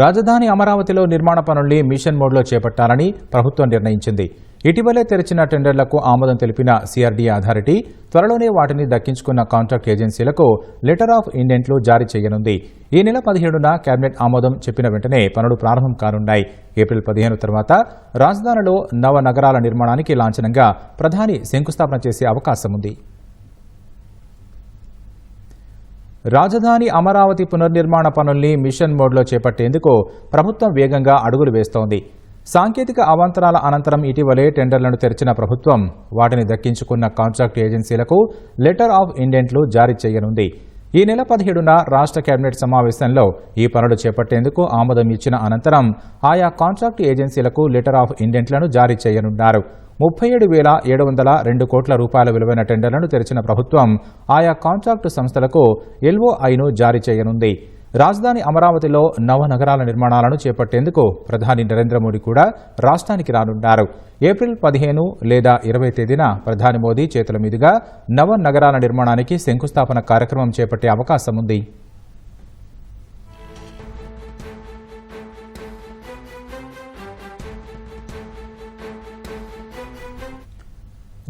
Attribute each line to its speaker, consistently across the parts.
Speaker 1: రాజధాని అమరావతిలో నిర్మాణ పనుల్ని మిషన్ మోడ్లో చేపట్టాలని ప్రభుత్వం నిర్ణయించింది. ఇటీవలే తెరిచిన టెండర్లకు ఆమోదం తెలిపిన సిఆర్డీ అథారిటీ త్వరలోనే వాటిని దక్కించుకున్న కాంట్రాక్ట్ ఏజెన్సీలకు లెటర్ ఆఫ్ ఇండెంట్లు జారీ చేయనుంది. ఈ నెల పదిహేడున కేబినెట్ ఆమోదం చెప్పిన వెంటనే పనులు ప్రారంభం కానున్నాయి. ఏప్రిల్ పదిహేను తర్వాత రాజధానిలో నవ నగరాల నిర్మాణానికి లాంఛనంగా ప్రధాని శంకుస్థాపన చేసే అవకాశం ఉంది రాజధాని అమరావతి పునర్నిర్మాణ పనుల్ని మిషన్ మోడ్లో చేపట్టేందుకు ప్రభుత్వం వేగంగా అడుగులు వేస్తోంది. సాంకేతిక అవాంతరాల అనంతరం ఇటీవలే టెండర్లను తెరిచిన ప్రభుత్వం వాటిని దక్కించుకున్న కాంట్రాక్ట్ ఏజెన్సీలకు లెటర్ ఆఫ్ ఇండెంట్లు జారీ చేయనుంది. ఈ నెల పదిహేడున రాష్ట్ర కేబినెట్ సమావేశంలో ఈ పనులు చేపట్టేందుకు ఆమోదం ఇచ్చిన అనంతరం ఆయా కాంట్రాక్ట్ ఏజెన్సీలకు లెటర్ ఆఫ్ ఇండెంట్లను జారీ చేయనున్నారు. ముప్పై ఏడు వేల ఏడు వందల రెండు కోట్ల రూపాయల విలువైన టెండర్లను తెరిచిన ప్రభుత్వం ఆయా కాంట్రాక్టు సంస్థలకు ఎల్ఓఐను జారీ చేయనుంది. రాజధాని అమరావతిలో నవ నగరాల నిర్మాణాలను చేపట్టేందుకు ప్రధాని నరేంద్ర మోడీ కూడా రాష్ట్రానికి రానున్నారు. ఏప్రిల్ పదిహేను లేదా ఇరవై తేదీన ప్రధాని మోదీ చేతుల మీదుగా నవ నగరాల నిర్మాణానికి శంకుస్థాపన కార్యక్రమం చేపట్టే అవకాశం ఉంది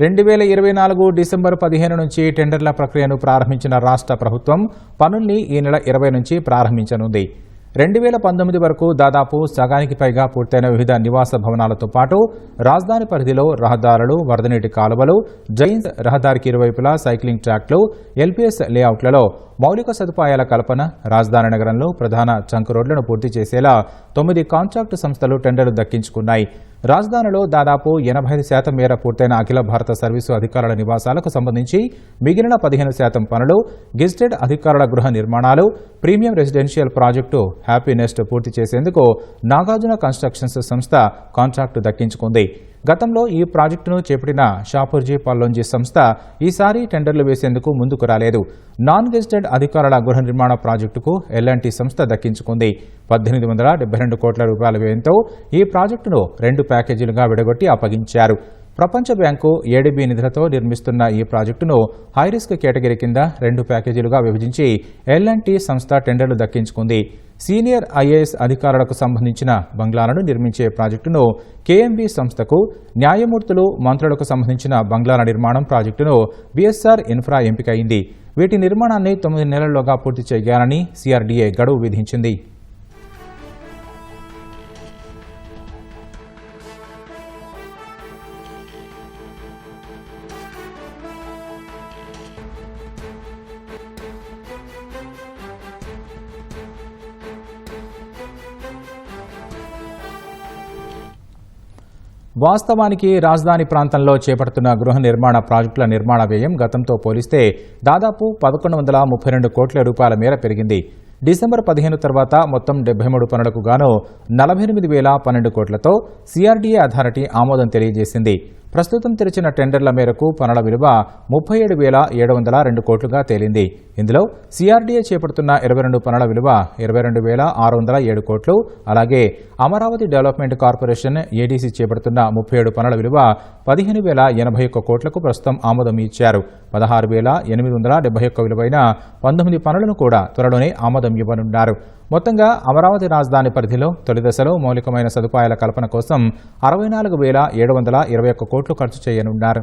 Speaker 1: రెండు వేల ఇరవై నాలుగు డిసెంబర్ పదిహేను నుంచి టెండర్ల ప్రక్రియను ప్రారంభించిన రాష్ట్ర ప్రభుత్వం పనుల్ని ఈ నెల ఇరవై నుంచి ప్రారంభించనుంది. రెండు వేల పంతొమ్మిది వరకు దాదాపు సగానికి పైగా పూర్తయిన వివిధ నివాస భవనాలతో పాటు రాజధాని పరిధిలో రహదారులు వరదనీటి కాలువలు జైన్స్ రహదారికి ఇరువైపులా సైక్లింగ్ ట్రాక్లు ఎల్పీఎస్ లేఅవుట్లలో మౌలిక సదుపాయాల కల్పన రాజధాని నగరంలో ప్రధాన చంక్ రోడ్లను పూర్తి చేసేలా తొమ్మిది కాంట్రాక్టు సంస్థలు టెండర్లు దక్కించుకున్నాయి. రాజధానిలో దాదాపు ఎనభై ఐదు శాతం మేర పూర్తయిన అఖిల భారత సర్వీసు అధికారుల నివాసాలకు సంబంధించి మిగిలిన పదిహేను శాతం పనులు గెజిటెడ్ అధికారుల గృహ నిర్మాణాలు ప్రీమియం రెసిడెన్షియల్ ప్రాజెక్టు హ్యాపీనెస్ట్ పూర్తి చేసేందుకు నాగార్జున కన్స్ట్రక్షన్స్ సంస్థ కాంట్రాక్టు దక్కించుకుంది. గతంలో ఈ ప్రాజెక్టును చేపట్టిన షాపూర్జీ పల్లోంజీ సంస్థ ఈసారి టెండర్లు వేసేందుకు ముందుకు రాలేదు. నాన్ గెజిటెడ్ అధికారుల గృహ నిర్మాణ ప్రాజెక్టుకు ఎల్ఎన్టీ సంస్థ దక్కించుకుంది. పద్దెనిమిది వందల డెబ్బై రెండు కోట్ల రూపాయల వ్యయంతో ఈ ప్రాజెక్టును రెండు ప్యాకేజీలుగా విడగొట్టి అప్పగించారు. ప్రపంచ బ్యాంకు ఏడీబీ నిధులతో నిర్మిస్తున్న ఈ ప్రాజెక్టును హైరిస్క్ కేటగిరీ కింద రెండు ప్యాకేజీలుగా విభజించి ఎల్ఎన్టీ సంస్థ టెండర్లు దక్కించుకుంది. సీనియర్ ఐఏఎస్ అధికారులకు సంబంధించిన బంగ్లాలను నిర్మించే ప్రాజెక్టును కేఎంబీ సంస్థకు న్యాయమూర్తులు మంత్రులకు సంబంధించిన బంగ్లాల నిర్మాణం ప్రాజెక్టును బీఎస్ఆర్ ఇన్ఫ్రా ఎంపికైంది. వీటి నిర్మాణాన్ని తొమ్మిది నెలల్లోగా పూర్తి చేయాలని సిఆర్డీఏ గడువు విధించింది. వాస్తవానికి రాజధాని ప్రాంతంలో చేపడుతున్న గృహ నిర్మాణ ప్రాజెక్టుల నిర్మాణ వ్యయం గతంతో పోలిస్తే దాదాపు పదకొండు వందల ముప్పై రెండు కోట్ల రూపాయల మేర పెరిగింది. డిసెంబర్ పదిహేను తర్వాత మొత్తం డెబ్బై మూడు పనులకు గాను నలభై ఎనిమిది వేల పన్నెండు కోట్లతో సిఆర్డీఏ అథారిటీ ఆమోదం తెలియజేసింది. ప్రస్తుతం తెరిచిన టెండర్ల మేరకు పనుల విలువ ముప్పై ఏడు వేల ఏడు వందల రెండు కోట్లుగా తేలింది. ఇందులో సిఆర్డీఏ చేపడుతున్న ఇరవై రెండు పనుల విలువ ఇరవై రెండు వేల ఆరు వందల ఏడు కోట్లు. అలాగే అమరావతి డెవలప్మెంట్ కార్పొరేషన్ ఏడీసీ చేపడుతున్న ముప్పై ఏడు పనుల విలువ పదిహేను వేల ఎనభై ఒక్క కోట్లకు ప్రస్తుతం ఆమోదం ఇచ్చారు. పదహారు వేల ఎనిమిది వందల డెబ్బై ఒక్క విలువైన పంతొమ్మిది పనులను కూడా త్వరలోనే ఆమోదం ఇవ్వనున్నారు. మొత్తంగా అమరావతి రాజధాని పరిధిలో తొలి దశలో మౌలికమైన సదుపాయాల కల్పన కోసం అరవై నాలుగు వేల ఏడు వందల ఇరవై ఒక్క కోట్లు ఖర్చు చేయనున్నారు.